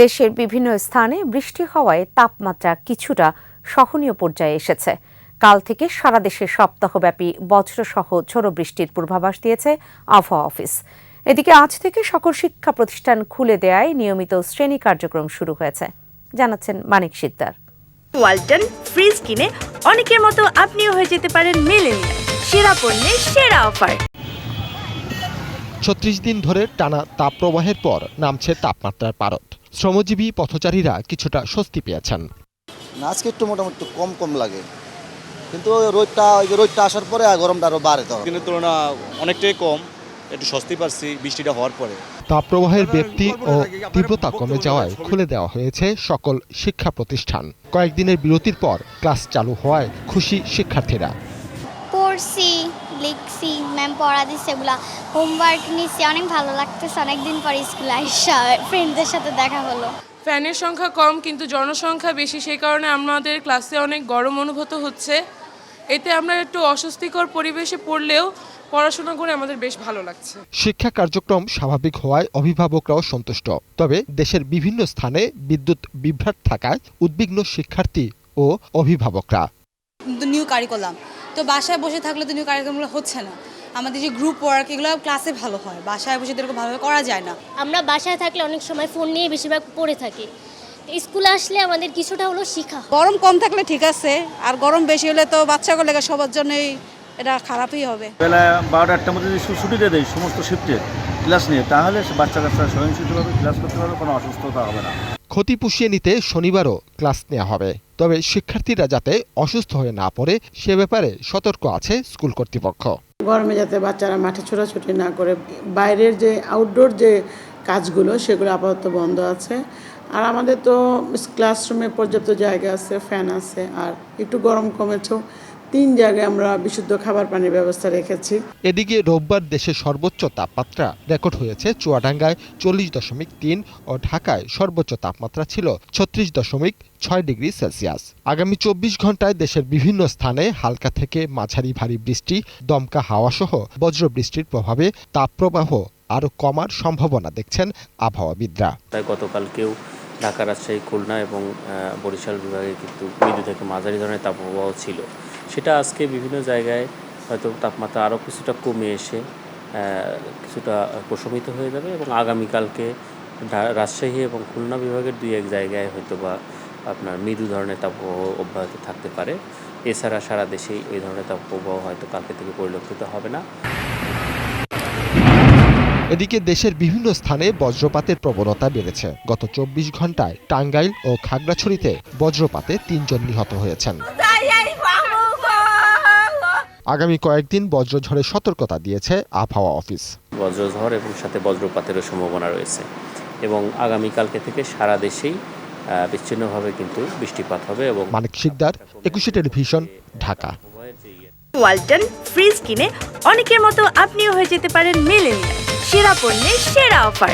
দেশের বিভিন্ন স্থানে বৃষ্টি হওয়ায় তাপমাত্রা কিছুটা সহনীয় পর্যায়ে এসেছে। কাল থেকে সারা দেশে সপ্তাহব্যাপী বজ্রসহ ঝোড়ো বৃষ্টির পূর্বাভাস দিয়েছে আবহাওয়া অফিস। এদিকে আজ থেকে সকল শিক্ষা প্রতিষ্ঠান খুলে দেয়ায় নিয়মিত শ্রেণি কার্যক্রম শুরু হয়েছে। জানাচ্ছেন মানিক সিকদার ওয়ালটন ফ্রিজ কিনে অনেকের মতো আপনিও হয়ে যেতে পারেন মেলেনিয়া সেরা পণ্যের সেরা অফার। ছত্রিশ দিন ধরে টানা তাপপ্রবাহের পর নামছে তাপমাত্রার পারদ। শ্রমজীবী পথচারীরা কিছুটা স্বস্তি পেয়েছেন। না আজকে একটু মোটামুটি কম কম লাগে। কিন্তু রোদটা ওই যে রোদটা আসার পরে আর গরমটা আরও বাড়ে তো কিন্তু তুলনা অনেকটাই কম একটু স্বস্তি পাচ্ছি বৃষ্টিটা হওয়ার পরে। তাপপ্রবাহের ব্যক্তি ও তীব্রতা কমে যাওয়ায় খুলে দেওয়া হয়েছে সকল শিক্ষা প্রতিষ্ঠান। কয়েকদিনের বিরতির পর ক্লাস চালু হওয়ায় খুশি শিক্ষার্থীরা। পড়ছি লিখছি ম্যাম পড়া দিচ্ছে এগুলা হোমওয়ার্ক নিচ্ছি অনেক ভালো লাগতেছে। অনেকদিন পর স্কুলে আসা ফ্রেন্ডদের সাথে দেখা হলো। ফ্যানের সংখ্যা কম কিন্তু জনসংখ্যা বেশি সেই কারণে আমাদের ক্লাসে অনেক গরম অনুভূত হচ্ছে। এতে আমরা একটু অস্বস্তিকর পরিবেশে পড়লেও পড়াশোনা করে আমাদের বেশ ভালো লাগছে। শিক্ষা কার্যক্রম স্বাভাবিক হওয়ায় অভিভাবকরাও সন্তুষ্ট। তবে দেশের বিভিন্ন স্থানে বিদ্যুৎ বিভ্রাট থাকায় উদ্বিগ্ন শিক্ষার্থী ও অভিভাবকরা। নিউ কারিকুলাম তো বাসায় বসে থাকলে তো নিউ কারিকুলামগুলো হচ্ছে না। আমাদের যে গ্রুপ ওয়ার্ক এগুলো ক্লাসে ভালো হয়। বাসায় বসে তো এরকম ভালোভাবে করা যায় না। আমরা বাসায় থাকলে অনেক সময় ফোন নিয়ে বেশিরভাগ পড়ে থাকি। স্কুলে আসলে আমাদের কিছুটা হলো শেখা গরম কম থাকলে ঠিক আছে আর গরম বেশি হলে তো বাচ্চাগুলো সবার জন্যই এটা খারাপই হবে। বেলা বারোটা একটার মধ্যে যদি ছুটিতে দেয় সমস্ত শিফটে ক্লাস নিয়ে তাহলে বাচ্চা কাচ্চা স্বয়ংসিদ্ধভাবে ক্লাস করতে পারবে কোনো অসুস্থতা হবে না। ক্ষতি পুষিয়ে নিতে শনিবারও ক্লাস নেওয়া হবে। তবে শিক্ষার্থীরা যাতে অসুস্থ হয়ে না পড়ে, সে ব্যাপারে সতর্ক আছে স্কুল কর্তৃপক্ষ। গরমে যাতে বাচ্চারা মাঠে ছোটাছুটি না করে, বাইরের যে আউটডোর যে কাজগুলো, সেগুলো আপাতত বন্ধ আছে। আর আমাদের তো ক্লাসরুমে পর্যাপ্ত জায়গা আছে ফ্যান আছে, আর একটু গরম কমেছেও। তিন জায়গায় আমরা বিশুদ্ধ খাবার পানির ব্যবস্থা রেখেছি। এদিকে রোববার দেশের সর্বোচ্চ তাপমাত্রা রেকর্ড হয়েছে চুয়াডাঙ্গায় চল্লিশ দশমিক তিন ও ঢাকায় সর্বোচ্চ তাপমাত্রা ছিল ছত্রিশ দশমিক ছয় ডিগ্রি সেলসিয়াস। আগামী চব্বিশ ঘন্টায় দেশের বিভিন্ন স্থানে হালকা থেকে মাঝারি ভারী বৃষ্টি দমকা হাওয়াসহ বজ্রবৃষ্টির প্রভাবে তাপপ্রবাহ আরও কমার সম্ভাবনা দেখছেন আবহাওয়াবিদরা। তাই গতকালকেও ঢাকা রাজশাহী খুলনা এবং বরিশাল বিভাগে কিন্তু মৃদু থেকে মাঝারি ধরনের তাপপ্রবাহ ছিল। সেটা আজকে বিভিন্ন জায়গায় হয়তো তাপমাত্রা আরও কিছুটা কমে এসে কিছুটা প্রশমিত হয়ে যাবে এবং আগামীকালকে রাজশাহী এবং খুলনা বিভাগের দুই এক জায়গায় হয়তো বা আপনার মৃদু ধরনের তাপপ্রবাহ অব্যাহত থাকতে পারে। এছাড়া সারা দেশেই এই ধরনের তাপপ্রবাহ হয়তো কালকে থেকে পরিলক্ষিত হবে না। এদিকে দেশের বিভিন্ন স্থানে বজ্রপাতের প্রবণতা বেড়েছে। গত চব্বিশ ঘন্টায় টাঙ্গাইল ও খাগড়াছড়িতে বজ্রপাতে তিনজন নিহত হয়েছেন। আগামী কয়েকদিন বজ্রঝড়ের সতর্কতা দিয়েছে আবহাওয়া অফিস। বজ্রঝড় এবং সাথে বজ্রপাতেরও সম্ভাবনা রয়েছে এবং আগামীকালকে থেকে সারা দেশেই বিচ্ছিন্নভাবে কিন্তু বৃষ্টিপাত হবে এবং মানিক শিকদার একুশে টেলিভিশন ঢাকা। ওয়ালটন ফ্রিজ কিনে অনেকের মতো আপনিও হয়ে যেতে পারেন মেলেনিয়া সেরা পণ্যের সেরা অফার।